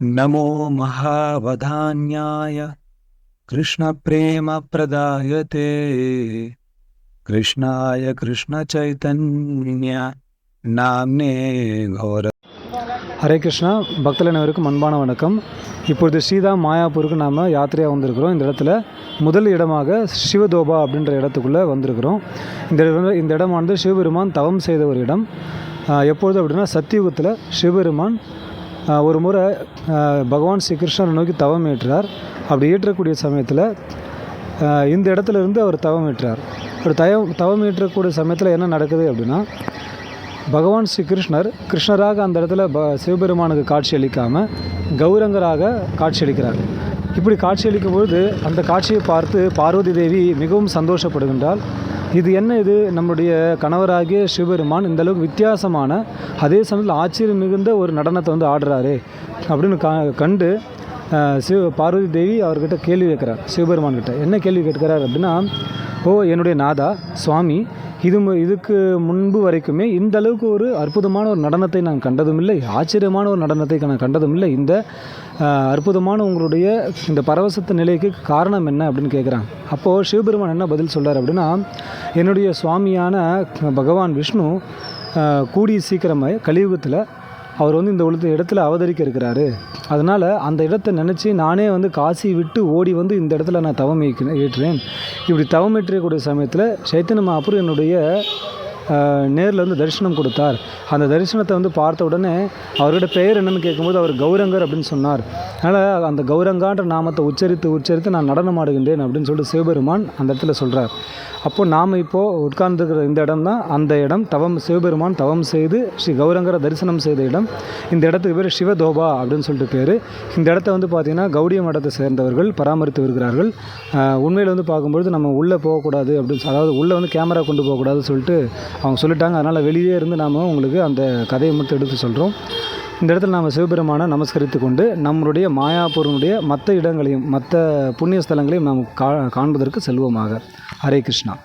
नमो महावधान्याय कृष्णप्रेमप्रदायते कृष्णाय कृष्णचैतन्य नाम्ने गौर ஹரே கிருஷ்ணா பக்தர்கள் அனைவருக்கும் அன்பான வணக்கம் இப்பொழுது ஸ்ரீதா மாயாப்பூருக்கு நாம் யாத்திரையாக வந்திருக்கிறோம் இந்த இடத்துல முதல் இடமாக சிவதோபா அப்படின்ற இடத்துக்குள்ளே வந்திருக்கிறோம் இந்த இடம் இந்த இடமானது சிவபெருமான் தவம் செய்த ஒரு இடம் ஆஹ் எப்பொழுது அப்படின்னா சத்தியுகத்தில் சிவபெருமான் ஆஹ் ஒரு முறை பகவான் ஸ்ரீ கிருஷ்ணரை நோக்கி தவம் ஏற்றார். அப்படி ஏற்றக்கூடிய சமயத்தில் இந்த இடத்துல இருந்து அவர் தவம் ஏற்றார். ஒரு தவம் தவம் ஏற்றக்கூடிய சமயத்தில் என்ன நடக்குது அப்படின்னா பகவான் ஸ்ரீ கிருஷ்ணர் கிருஷ்ணராக அந்த இடத்துல ப சிவபெருமானுக்கு காட்சி அளிக்காமல் கௌரங்கராக காட்சி அளிக்கிறார். இப்படி காட்சி அளிக்கும் பொழுது அந்த காட்சியை பார்த்து பார்வதி தேவி மிகவும் சந்தோஷப்படுகின்றால் இது என்ன இது? நம்முடைய கணவராகிய சிவபெருமான் இந்தளவுக்கு வித்தியாசமான அதே சமயத்தில் ஆச்சரியம் மிகுந்த ஒரு நடனத்தை வந்து ஆடுறாரே அப்படின்னு க கண்டு சிவ பார்வதி தேவி அவர்கிட்ட கேள்வி கேட்குறார் சிவபெருமான் கிட்ட என்ன கேள்வி கேட்கிறார் அப்படின்னா ஓ என்னுடைய நாதா சுவாமி இது மு- இதுக்கு முன்பு வரைக்குமே இந்த அளவுக்கு ஒரு அற்புதமான ஒரு நடனத்தை நான் கண்டதும் இல்லை ஆச்சரியமான ஒரு நடனத்தை நான் கண்டதும் இல்லை இந்த அற்புதமான உங்களுடைய இந்த பரவசத்து நிலைக்கு காரணம் என்ன அப்படின்னு கேட்குறாங்க அப்போது சிவபெருமான் என்ன பதில் சொல்கிறார் அப்படின்னா என்னுடைய சுவாமியான பகவான் விஷ்ணு கூடிய சீக்கிரமாக கலியுகத்தில் அவர் வந்து இந்த உலக இடத்துல அவதரிக்க இருக்கிறாரு. அதனால் அந்த இடத்தை நினச்சி நானே வந்து காசி விட்டு ஓடி வந்து இந்த இடத்துல நான் தவம் ஏற்கிறேன் ஏற்றுறேன் இப்படி தவம் ஏற்றக்கூடிய சமயத்தில் சைத்தன்ய மகாபுரு என்னுடைய நேரில் வந்து தரிசனம் கொடுத்தார். அந்த தரிசனத்தை வந்து பார்த்த உடனே அவரோட பெயர் என்னன்னு கேட்கும்போது அவர் கௌரங்கர் அப்படின்னு சொன்னார். அதனால் அந்த கௌரங்கான்ற நாமத்தை உச்சரித்து உச்சரித்து நான் நடனம் ஆடுகின்றேன் அப்படின்னு சொல்லிட்டு சிவபெருமான் அந்த இடத்துல சொல்கிறார் அப்போ நாம் இப்போது உட்கார்ந்துருக்கிற இந்த இடம் தான் அந்த இடம். தவம் சிவபெருமான் தவம் செய்து ஸ்ரீ கௌரங்கரை தரிசனம் செய்த இடம். இந்த இடத்துக்கு பேர் சிவதோபா அப்படின்னு சொல்லிட்டு பேர். இந்த இடத்த வந்து பார்த்திங்கன்னா கௌடிய மடத்தை சேர்ந்தவர்கள் பராமரித்து வருகிறார்கள். உண்மையில் வந்து பார்க்கும்பொழுது நம்ம உள்ளே போகக்கூடாது அப்படின்னு சொ- அதாவது உள்ளே வந்து கேமரா கொண்டு போகக்கூடாதுன்னு சொல்லிட்டு அவங்க சொல்லிட்டாங்க அதனால் வெளியே இருந்து நாம் உங்களுக்கு அந்த கதையை மட்டும் எடுத்து சொல்கிறோம் இந்த இடத்துல நாம் சிவபெருமானை நமஸ்கரித்து கொண்டு நம்மளுடைய மாயாபூரனுடைய மற்ற இடங்களையும் மற்ற புண்ணிய ஸ்தலங்களையும் நாம் கா காண்பதற்கு செல்வோமாக. ஹரே கிருஷ்ணா.